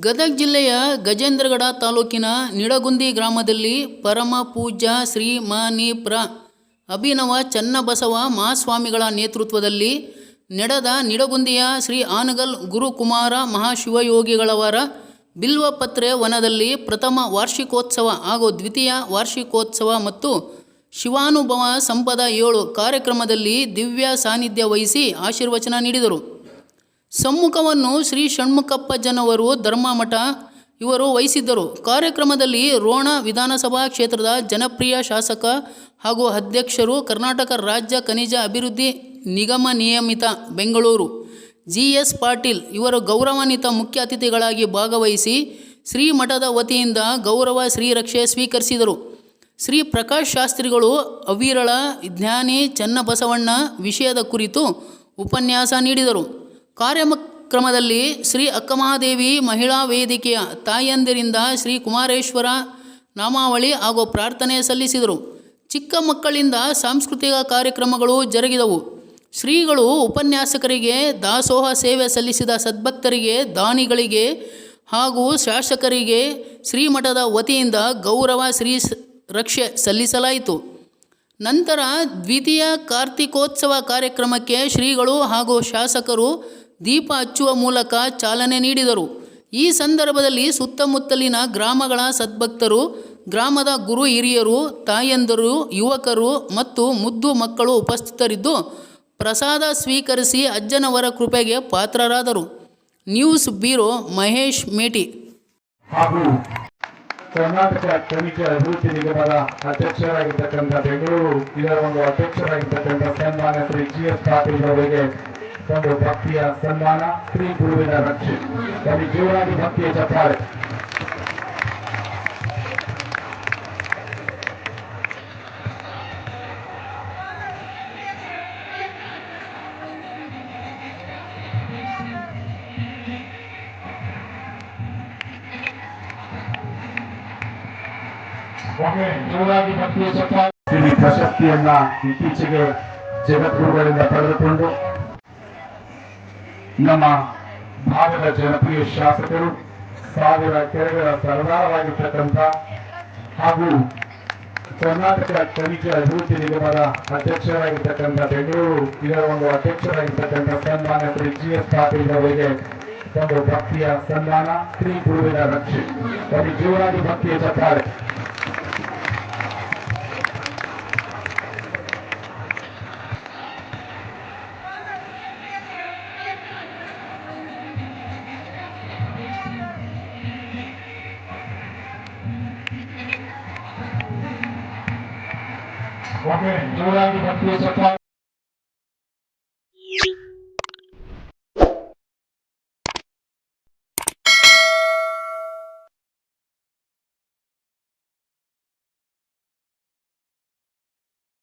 ಗದಗ ಜಿಲ್ಲೆಯ ಗಜೇಂದ್ರಗಡ ತಾಲೂಕಿನ ನಿಡಗುಂದಿ ಗ್ರಾಮದಲ್ಲಿ ಪರಮ ಪೂಜ್ಯ ಶ್ರೀ ಮನಿಪ್ರ ಅಭಿನವ ಚನ್ನಬಸವ ಮಹಾಸ್ವಾಮಿಗಳ ನೇತೃತ್ವದಲ್ಲಿ ನಡೆದ ನಿಡಗುಂದಿಯ ಶ್ರೀ ಆನಗಲ್ ಗುರುಕುಮಾರ ಮಹಾಶಿವಯೋಗಿಗಳವರ ಬಿಲ್ವಪತ್ರೆ ವನದಲ್ಲಿ ಪ್ರಥಮ ವಾರ್ಷಿಕೋತ್ಸವ ಹಾಗೂ ದ್ವಿತೀಯ ವಾರ್ಷಿಕೋತ್ಸವ ಮತ್ತು ಶಿವಾನುಭವ ಸಂಪದ ಏಳು ಕಾರ್ಯಕ್ರಮದಲ್ಲಿ ದಿವ್ಯ ಸಾನ್ನಿಧ್ಯ ವಹಿಸಿ ಆಶೀರ್ವಚನ ನೀಡಿದರು. ಸಮ್ಮುಖವನ್ನು ಶ್ರೀ ಷಣ್ಮುಖಪ್ಪಜ್ಜನವರು ಧರ್ಮಮಠ, ಇವರು ವಹಿಸಿದ್ದರು. ಕಾರ್ಯಕ್ರಮದಲ್ಲಿ ರೋಣ ವಿಧಾನಸಭಾ ಕ್ಷೇತ್ರದ ಜನಪ್ರಿಯ ಶಾಸಕ ಹಾಗೂ ಅಧ್ಯಕ್ಷರು ಕರ್ನಾಟಕ ರಾಜ್ಯ ಖನಿಜ ಅಭಿವೃದ್ಧಿ ನಿಗಮ ನಿಯಮಿತ ಬೆಂಗಳೂರು. ಜಿ ಎಸ್ ಪಾಟೀಲ್ ಇವರು ಗೌರವಾನ್ವಿತ ಮುಖ್ಯ ಅತಿಥಿಗಳಾಗಿ ಭಾಗವಹಿಸಿ ಶ್ರೀ ಮಠದ ವತಿಯಿಂದ ಗೌರವ ಶ್ರೀರಕ್ಷೆ ಸ್ವೀಕರಿಸಿದರು. ಶ್ರೀ ಪ್ರಕಾಶ್ ಶಾಸ್ತ್ರಿಗಳು ಅವಿರಳ, ಜ್ಞಾನಿ ಚನ್ನಬಸವಣ್ಣ ವಿಷಯದ ಕುರಿತು ಉಪನ್ಯಾಸ ನೀಡಿದರು. ಕಾರ್ಯಕ್ರಮದಲ್ಲಿ ಶ್ರೀ ಅಕ್ಕಮಹಾದೇವಿ ಮಹಿಳಾ ವೇದಿಕೆಯ ತಾಯಂದಿರಿಂದ ಶ್ರೀ ಕುಮಾರೇಶ್ವರ ನಾಮಾವಳಿ ಹಾಗೂ ಪ್ರಾರ್ಥನೆ ಸಲ್ಲಿಸಿದರು. ಚಿಕ್ಕ ಮಕ್ಕಳಿಂದ ಸಾಂಸ್ಕೃತಿಕ ಕಾರ್ಯಕ್ರಮಗಳು ಜರುಗಿದವು. ಶ್ರೀಗಳು ಉಪನ್ಯಾಸಕರಿಗೆ ದಾಸೋಹ ಸೇವೆ ಸಲ್ಲಿಸಿದ ಸದ್ಭಕ್ತರಿಗೆ, ದಾನಿಗಳಿಗೆ ಹಾಗೂ ಶಾಸಕರಿಗೆ ಶ್ರೀಮಠದ ವತಿಯಿಂದ ಗೌರವ ಶ್ರೀ ರಕ್ಷೆ ಸಲ್ಲಿಸಲಾಯಿತು. ನಂತರ ದ್ವಿತೀಯ ಕಾರ್ತಿಕೋತ್ಸವ ಕಾರ್ಯಕ್ರಮಕ್ಕೆ ಶ್ರೀಗಳು ಹಾಗೂ ಶಾಸಕರು ದೀಪ ಹಚ್ಚುವ ಮೂಲಕ ಚಾಲನೆ ನೀಡಿದರು. ಈ ಸಂದರ್ಭದಲ್ಲಿ ಸುತ್ತಮುತ್ತಲಿನ ಗ್ರಾಮಗಳ ಸದ್ಭಕ್ತರು, ಗ್ರಾಮದ ಗುರು ಹಿರಿಯರು, ತಾಯಂದರು, ಯುವಕರು ಮತ್ತು ಮುದ್ದು ಮಕ್ಕಳು ಉಪಸ್ಥಿತರಿದ್ದು ಪ್ರಸಾದ ಸ್ವೀಕರಿಸಿ ಅಜ್ಜನವರ ಕೃಪೆಗೆ ಪಾತ್ರರಾದರು. News bureau Mahesh Meti. ಹಾಗೂ ಕರ್ನಾಟಕ ಖನಿಜ ಅಭಿವೃದ್ಧಿ ನಿಗಮದ ಅಧ್ಯಕ್ಷರಾಗಿರ್ತಕ್ಕಂಥ ಬೆಂಗಳೂರು, ಇದರ ಒಂದು ಅಧ್ಯಕ್ಷರಾಗಿರ್ತಕ್ಕಂಥ ಸನ್ಮಾನ್ಯ ಶ್ರೀ ಜಿ ಎಸ್ ಪಾಟೀಲ್ ಅವರಿಗೆ ಒಂದು ಭಕ್ತಿಯ ಸನ್ಮಾನ ಶ್ರೀ ಗುರುವಿನ ರಕ್ಷೆ ಅಲ್ಲಿ ಜೋರಾಗಿ ಭಕ್ತಿಯ ಚಪ್ಪಾಳೆ ಒಮ್ಮೆ ಜೋರಾಗಿ ಭಕ್ತಿಯ ಚಪ್ಪಾಳೆ ಈ ಪ್ರಶಸ್ತಿಯನ್ನ ಇತ್ತೀಚೆಗೆ ಜಗದ್ಗುರುಗಳಿಂದ ಪಡೆದುಕೊಂಡು ನಮ್ಮ ಭಾಗದ ಜನಪ್ರಿಯ ಶಾಸಕರು ಸಾವಿರ ಕೆರೆಗಳ ಸರದಾರವಾಗಿರ್ತಕ್ಕಂಥ ಹಾಗೂ ಕರ್ನಾಟಕ ಖನಿಜ ಅಭಿವೃದ್ಧಿ ನಿಗಮದ ಅಧ್ಯಕ್ಷರಾಗಿರ್ತಕ್ಕಂಥ ಬೆಂಗಳೂರು ಒಂದು ಅಧ್ಯಕ್ಷರಾಗಿರ್ತಕ್ಕಂಥ ಸನ್ಮಾನ್ಯ ಶ್ರೀ ಜಿ ಎಸ್ ಪಾಟೀಲ್ ಅವರಿಗೆ ಒಂದು ಭಕ್ತಿಯ ಸನ್ಮಾನ. ಶ್ರೀ ಗುರುವಿನ ರಕ್ಷೆ. ಅಲ್ಲಿ ಜೋರಾಗಿ ಭಕ್ತಿಯ ಚಪ್ಪಾಳೆ ఓకే చూడండి